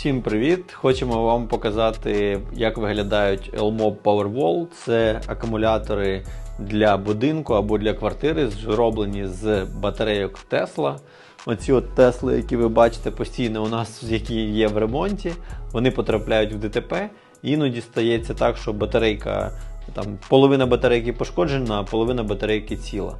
Всім привіт! Хочемо вам показати, як виглядають Elmob Powerwall. Це акумулятори для будинку або для квартири, зроблені з батарейок Tesla. Оці от Тесли, які ви бачите постійно у нас, які є в ремонті, вони потрапляють в ДТП. Іноді стається так, що батарейка, там половина батарейки пошкоджена, а половина батарейки ціла.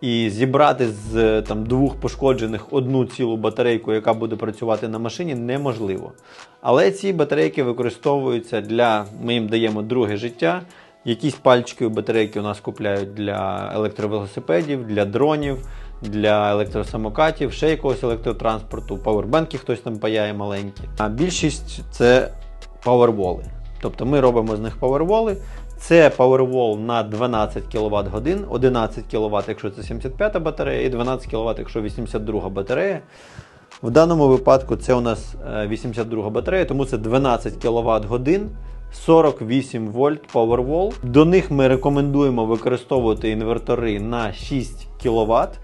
І зібрати з там, двох пошкоджених одну цілу батарейку, яка буде працювати на машині, неможливо. Але ці батарейки використовуються для, ми їм даємо друге життя. Якісь пальчики батарейки у нас купляють для електровелосипедів, для дронів, для електросамокатів, ще якогось електротранспорту, павербанки хтось там паяє маленькі. А більшість це паверволи. Тобто ми робимо з них паверволи. Це Powerwall на 12 кВт годин, 11 кВт, якщо це 75 батарея, і 12 кВт, якщо 82 батарея. В даному випадку це у нас 82 батарея, тому це 12 кВт годин. 48 вольт Powerwall. До них ми рекомендуємо використовувати інвертори на 6 кВт.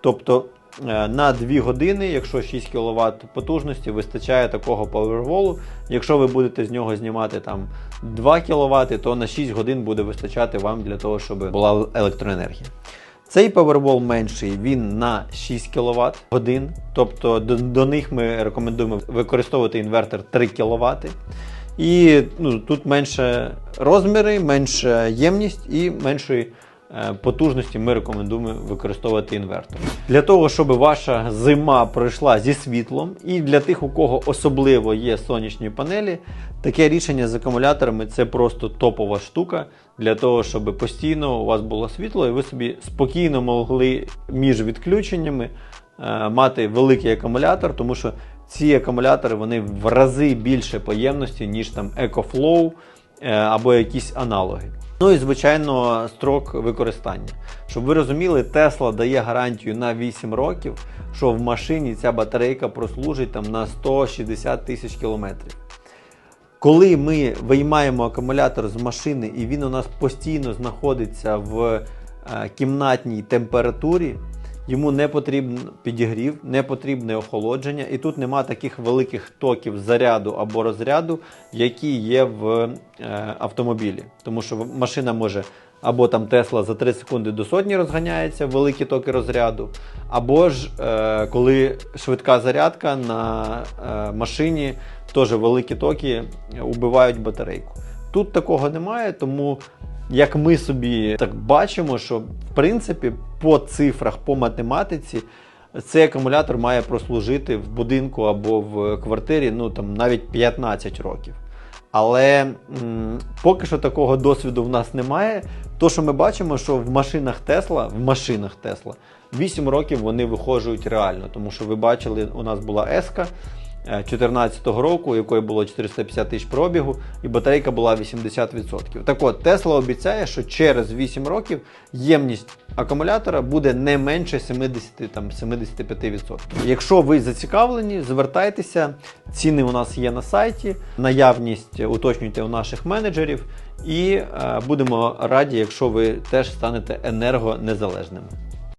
Тобто е, на 2 години, якщо 6 кВт потужності, вистачає такого Powerwall. Якщо ви будете з нього знімати там 2 кВт, то на 6 годин буде вистачати вам для того, щоб була електроенергія. Цей Powerwall менший, він на 6 кВт годин. Тобто до, до них ми рекомендуємо використовувати інвертор 3 кВт. І ну, тут менше розміри, менша ємність і меншої е, потужності ми рекомендуємо використовувати інвертор. Для того, щоб ваша зима пройшла зі світлом, і для тих, у кого особливо є сонячні панелі, таке рішення з акумуляторами це просто топова штука для того, щоб постійно у вас було світло, і ви собі спокійно могли між відключеннями е, мати великий акумулятор, тому що ці акумулятори вони в рази більше поємності, ніж там EcoFlow е, або якісь аналоги. Ну і звичайно, строк використання. Щоб ви розуміли, Tesla дає гарантію на 8 років, що в машині ця батарейка прослужить там на 160 тисяч кілометрів. Коли ми виймаємо акумулятор з машини і він у нас постійно знаходиться в е, кімнатній температурі, йому не потрібен підігрів, не потрібне охолодження, і тут нема таких великих токів заряду або розряду, які є в е, автомобілі. Тому що машина може або там Тесла за 3 секунди до сотні розганяється, великі токи розряду, або ж е, коли швидка зарядка на е, машині, теж великі токи убивають батарейку. Тут такого немає, тому як ми собі так бачимо, що в принципі по цифрах, по математиці, цей акумулятор має прослужити в будинку або в квартирі ну там навіть 15 років. Але м, поки що такого досвіду в нас немає. То, що ми бачимо, що в машинах Тесла, в машинах Тесла 8 років вони виходжують реально, тому що ви бачили, у нас була Еска. 2014 року, у якої було 450 тисяч пробігу, і батарейка була 80%. Так от, Tesla обіцяє, що через 8 років ємність акумулятора буде не менше 70, там, 75%. Якщо ви зацікавлені, звертайтеся, ціни у нас є на сайті, наявність уточнюйте у наших менеджерів, і е, будемо раді, якщо ви теж станете енергонезалежними.